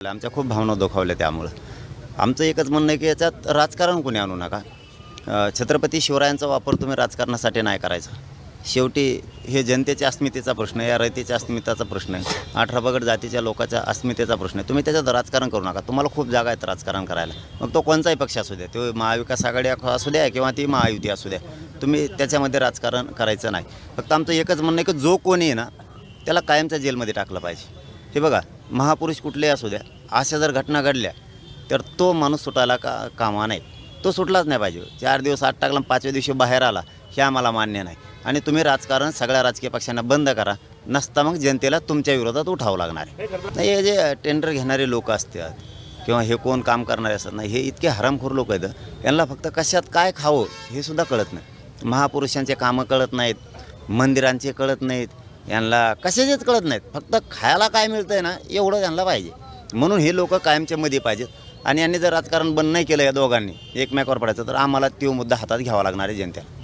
आमच्या खूप भावना दुखावल्या त्यामुळं. आमचं एकच म्हणणं आहे की याच्यात राजकारण कोणी आणू नका. छत्रपती शिवरायांचा वापर तुम्ही राजकारणासाठी नाही करायचा. शेवटी हे जनतेच्या अस्मितेचा प्रश्न आहे या रयतेच्या अस्मितेचा प्रश्न आहे अठरा बगड जातीच्या लोकांच्या अस्मितेचा प्रश्न आहे. तुम्ही त्याच्यात राजकारण करू नका. तुम्हाला खूप जागा आहेत राजकारण करायला. मग तो कोणताही पक्ष असू द्या तो महाविकास आघाडी असू द्या किंवा ती महायुती असू द्या तुम्ही त्याच्यामध्ये राजकारण करायचं नाही. फक्त आमचं एकच म्हणणं आहे की जो कोणी आहे ना त्याला कायमच्या जेलमध्ये टाकलं पाहिजे. हे बघा महापुरुष कुठलेही असू द्या अशा जर घटना घडल्या तर तो माणूस सुटायला का कामा नाही तो सुटलाच नाही पाहिजे. चार दिवस आठ टाकला पाचव्या दिवशी बाहेर आला हे आम्हाला मान्य नाही. आणि तुम्ही राजकारण सगळ्या राजकीय पक्षांना बंद करा नसता मग जनतेला तुमच्या विरोधात उठावं लागणार आहे. नाही हे जे टेंडर घेणारे लोक असतात किंवा हे कोण काम करणारे असतात नाही हे इतके हरामखोर लोक आहेत यांना फक्त कशात काय खावं हे सुद्धा कळत नाही. महापुरुषांचे कामं कळत नाहीत मंदिरांचे कळत नाहीत यांना कशाचेच कळत नाहीत. फक्त खायला काय मिळतं आहे ना एवढं त्यांना पाहिजे. म्हणून हे लोक कायमच्या मध्ये पाहिजेत. आणि यांनी जर राजकारण बंद नाही केलं या दोघांनी एकमेकावर पडायचं तर आम्हाला तो मुद्दा हातात घ्यावा लागणार आहे जनतेला.